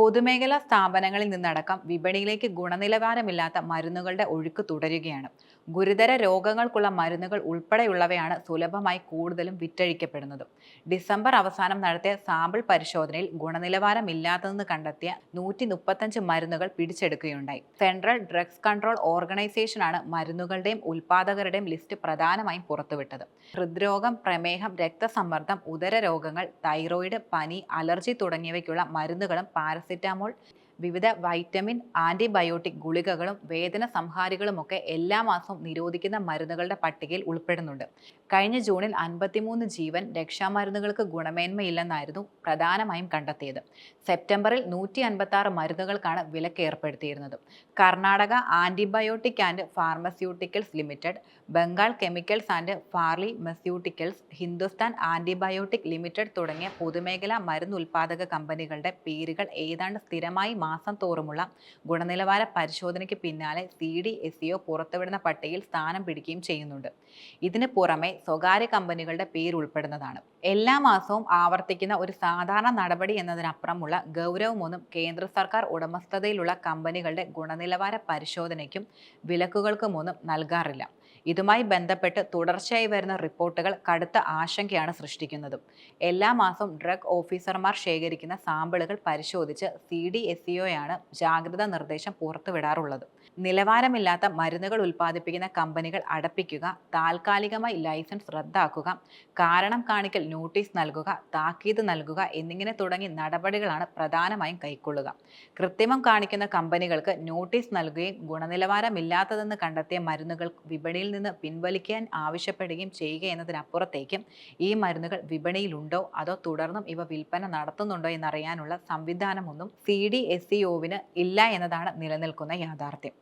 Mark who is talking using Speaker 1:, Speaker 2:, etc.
Speaker 1: പൊതുമേഖലാ സ്ഥാപനങ്ങളിൽ നിന്നടക്കം വിപണിയിലേക്ക് ഗുണനിലവാരമില്ലാത്ത മരുന്നുകളുടെ ഒഴുക്ക് തുടരുകയാണ്. ഗുരുതര രോഗങ്ങൾക്കുള്ള മരുന്നുകൾ ഉൾപ്പെടെയുള്ളവയാണ് സുലഭമായി കൂടുതലും വിറ്റഴിക്കപ്പെടുന്നത്. ഡിസംബർ അവസാനം നടത്തിയ സാമ്പിൾ പരിശോധനയിൽ ഗുണനിലവാരമില്ലാത്തതെന്ന് കണ്ടെത്തിയ നൂറ്റി മുപ്പത്തഞ്ച് മരുന്നുകൾ പിടിച്ചെടുക്കുകയുണ്ടായി. സെൻട്രൽ ഡ്രഗ്സ് കൺട്രോൾ ഓർഗനൈസേഷനാണ് മരുന്നുകളുടെയും ഉൽപാദകരുടെയും ലിസ്റ്റ് പ്രധാനമായും പുറത്തുവിട്ടത്. ഹൃദ്രോഗം പ്രമേഹം രക്തസമ്മർദ്ദം ഉദര രോഗങ്ങൾ തൈറോയിഡ് പനി അലർജി തുടങ്ങിയവയ്ക്കുള്ള മരുന്നുകളും প্যারাসিটামল വിവിധ വൈറ്റമിൻ ആന്റിബയോട്ടിക് ഗുളികകളും വേദന സംഹാരികളുമൊക്കെ എല്ലാ മാസവും നിരോധിക്കുന്ന മരുന്നുകളുടെ പട്ടികയിൽ ഉൾപ്പെടുന്നുണ്ട്. കഴിഞ്ഞ ജൂണിൽ അൻപത്തിമൂന്ന് ജീവൻ രക്ഷാമരുന്നുകൾക്ക് ഗുണമേന്മയില്ലെന്നായിരുന്നു പ്രധാനമായും കണ്ടെത്തിയത്. സെപ്റ്റംബറിൽ നൂറ്റി അൻപത്തി മരുന്നുകൾക്കാണ് വിലക്ക് ഏർപ്പെടുത്തിയിരുന്നത്. Karnataka antibiotic and pharmaceuticals limited Bengal chemicals and pharmaceuticals Hindustan antibiotic limited തുടങ്ങിയ പൊതുമേഖലാ മരുന്ന് ഉൽപ്പാദക കമ്പനികളുടെ പേരുകൾ ഏതാണ്ട് സ്ഥിരമായി മാസം തോറുമുള്ള ഗുണനിലവാര പരിശോധനയ്ക്ക് പിന്നാലെ സി ഡി എസ് സിഒ പുറത്തുവിടുന്ന പട്ടികയിൽ സ്ഥാനം പിടിക്കുകയും ചെയ്യുന്നുണ്ട്. ഇതിന് പുറമെ സ്വകാര്യ കമ്പനികളുടെ പേര് ഉൾപ്പെടുന്നതാണ്. എല്ലാ മാസവും ആവർത്തിക്കുന്ന ഒരു സാധാരണ നടപടി എന്നതിനപ്പുറമുള്ള ഗൗരവമൊന്നും കേന്ദ്ര സർക്കാർ ഉടമസ്ഥതയിലുള്ള കമ്പനികളുടെ ഗുണനിലവാര പരിശോധനയ്ക്കും വിലക്കുകൾക്കുമൊന്നും നൽകാറില്ല. ഇതുമായി ബന്ധപ്പെട്ട് തുടർച്ചയായി വരുന്ന റിപ്പോർട്ടുകൾ കടുത്ത ആശങ്കയാണ് സൃഷ്ടിക്കുന്നത്. എല്ലാ മാസവും ഡ്രഗ് ഓഫീസർമാർ ശേഖരിക്കുന്ന സാമ്പിളുകൾ പരിശോധിച്ച് സി ഡി എസ് സിഒയാണ് ജാഗ്രതാ നിർദ്ദേശം പുറത്തുവിടാറുള്ളത്. നിലവാരമില്ലാത്ത മരുന്നുകൾ ഉൽപ്പാദിപ്പിക്കുന്ന കമ്പനികൾ അടപ്പിക്കുക താൽക്കാലികമായി ലൈസൻസ് റദ്ദാക്കുക കാരണം കാണിക്കൽ നോട്ടീസ് നൽകുക താക്കീത് നൽകുക എന്നിങ്ങനെ തുടങ്ങി നടപടികളാണ് പ്രധാനമായും കൈക്കൊള്ളുക. കൃത്രിമം കാണിക്കുന്ന കമ്പനികൾക്ക് നോട്ടീസ് നൽകുകയും ഗുണനിലവാരമില്ലാത്തതെന്ന് കണ്ടെത്തിയ മരുന്നുകൾ വിപണിയിൽ നിന്ന് പിൻവലിക്കാൻ ആവശ്യപ്പെടുകയും ചെയ്യുക എന്നതിനപ്പുറത്തേക്കും ഈ മരുന്നുകൾ വിപണിയിലുണ്ടോ? അതോ തുടർന്നും ഇവ വിൽപ്പന നടത്തുന്നുണ്ടോ എന്നറിയാനുള്ള സംവിധാനമൊന്നും സി ഡി എസ് സി ഒവിന് ഇല്ല എന്നതാണ് നിലനിൽക്കുന്ന യാഥാർത്ഥ്യം.